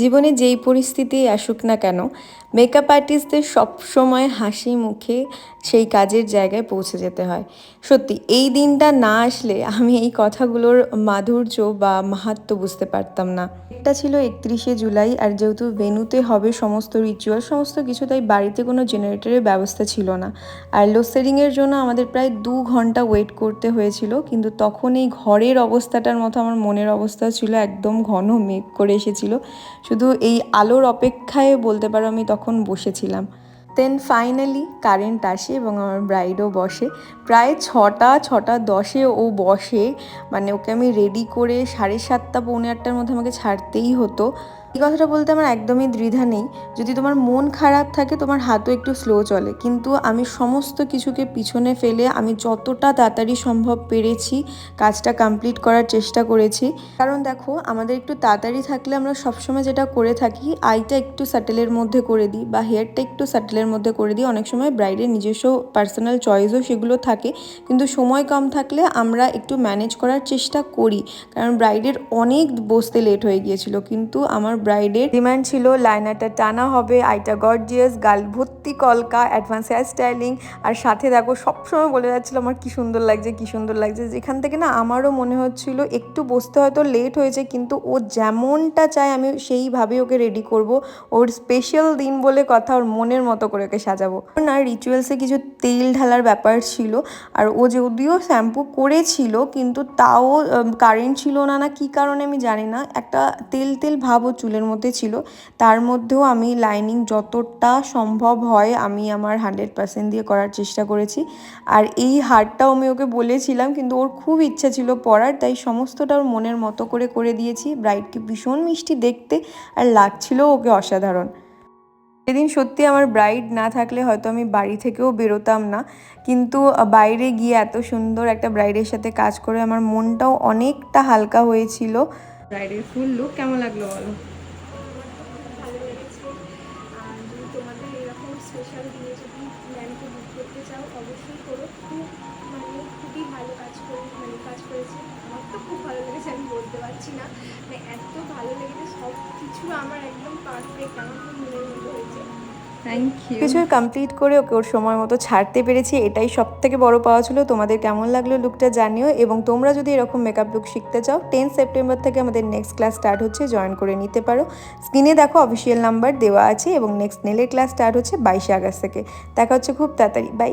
জীবনে যেই পরিস্থিতি আসুক না কেন মেকআপ আর্টিস্টদের সবসময় হাসি মুখে সেই কাজের জায়গায় পৌঁছে যেতে হয়। সত্যি, এই দিনটা না আসলে আমি এই কথাগুলোর মাধুর্য বা মাহাত্ম বুঝতে পারতাম না। এটা ছিল একত্রিশে জুলাই, আর যেহেতু ভেনুতে হবে সমস্ত রিচুয়াল সমস্ত কিছু, তাই বাড়িতে কোনো জেনারেটরের ব্যবস্থা ছিল না। আর লোডশেডিংয়ের জন্য আমাদের প্রায় দু ঘণ্টা ওয়েট করতে হয়েছিল, কিন্তু তখন এই ঘরের অবস্থাটার মতো আমার মনের অবস্থা ছিল, একদম ঘন মেঘ করে এসেছিল। শুধু এই আলোর অপেক্ষায় বলতে পারো আমি তখন বসেছিলাম। দেন ফাইনালি কারেন্ট আসে এবং আমার ব্রাইডও বসে। প্রায় ছটা ছটা দশে ও বসে। মানে ওকে আমি রেডি করে সাড়ে সাতটা, পৌনে আটটার মধ্যে আমাকে ছাড়তেই হতো। এই কথাটা বলতে আমার একদমই দ্বিধা নেই। যদি তোমার মন খারাপ থাকে, তোমার হাতও একটু স্লো চলে। কিন্তু আমি সমস্ত কিছুকে পিছনে ফেলে আমি যতটা তাড়াতাড়ি সম্ভব পেরেছি, কাজটা কমপ্লিট করার চেষ্টা করেছি। কারণ দেখো, আমাদের একটু তাড়াতাড়ি থাকলে আমরা সবসময় যেটা করে থাকি আইটা একটু স্যাটেলের মধ্যে করে দিই বা হেয়ারটা একটু স্যাটেলের মধ্যে করে দিই। অনেক সময় ব্রাইডের নিজস্ব পার্সোনাল চয়েসও সেগুলো থাকে। কিন্তু সময় কম থাকলে আমরা একটু ম্যানেজ করার চেষ্টা করি। কারণ ব্রাইডের অনেক বসতে লেট হয়ে গিয়েছিল। কিন্তু আমার ব্রাইডের ডিমান্ড ছিল, লাইনারটা টানা হবে, আইটা গর্জিয়াস, গাল ভর্তি কলকা, অ্যাডভান্স হেয়ার স্টাইলিং, আর সাথে দেখো সবসময় বলে যাচ্ছিল, আমার কি সুন্দর লাগছে, কি সুন্দর লাগছে। যেখান থেকে না আমারও মনে হচ্ছিল, একটু বসতে হয়তো লেট হয়েছে, কিন্তু ও যেমনটা চায় আমি সেইভাবে ওকে রেডি করব। ওর স্পেশাল দিন বলে কথা ওর মনের মতো করে ওকে সাজাবো। না রিচুয়ালসে কিছু তেল ঢালার ব্যাপার ছিল, আর ও যদিও শ্যাম্পু করেছিল, কিন্তু তাও কারেন্ট ছিল না না কী কারণে আমি জানি না। একটা তেল তেল ভাবও চুলের মধ্যে ছিল, তার মধ্যেও আমি লাইনিং যতটা সম্ভব হয় আমি আমার হান্ড্রেড পার্সেন্ট দিয়ে করার চেষ্টা করেছি। আর এই হারটাও আমি ওকে বলেছিলাম, কিন্তু ওর খুব ইচ্ছা ছিল পরার, তাই সমস্তটা ওর মনের মতো করে করে দিয়েছি। ব্রাইডকে ভীষণ মিষ্টি দেখতে আর লাগছিল ওকে অসাধারণ। সেদিন সত্যি আমার ব্রাইড না থাকলে হয়তো আমি বাড়ি থেকেও বেরোতাম না, কিন্তু বাইরে গিয়ে এত সুন্দর একটা ব্রাইডের সাথে কাজ করে আমার মনটাও অনেকটা হালকা হয়েছিল। ব্রাইডের ফুল লুক কেমন লাগল বলো? অবশ্যই করো। খুব মানে খুবই ভালো কাজ করে মানে কাজ করেছে। আমার তো খুব ভালো লেগেছে আমি বলতে পারছি না। মানে এত ভালো লেগেছে সব কিছু আমার একদম পারফেক্ট আমার খুব মনের মতো হয়েছে। কিছু কমপ্লিট করে ওকে ওর সময় মতো ছাড়তে পেরেছি এটাই সব থেকে বড় পাওয়া ছিল। তোমাদের কেমন লাগল লুকটা জানিও এবং তোমরা যদি এরকম মেকআপ লুক শিখতে চাও টেন সেপ্টেম্বর থেকে আমাদের নেক্সট ক্লাস স্টার্ট হচ্ছে জয়েন করে নিতে পারো। স্ক্রিনে দেখো অফিসিয়াল নাম্বার দেওয়া আছে এবং নেক্সট নেলের ক্লাস স্টার্ট হচ্ছে বাইশে আগস্ট থেকে। দেখা হচ্ছে খুব তাড়াতাড়ি বাই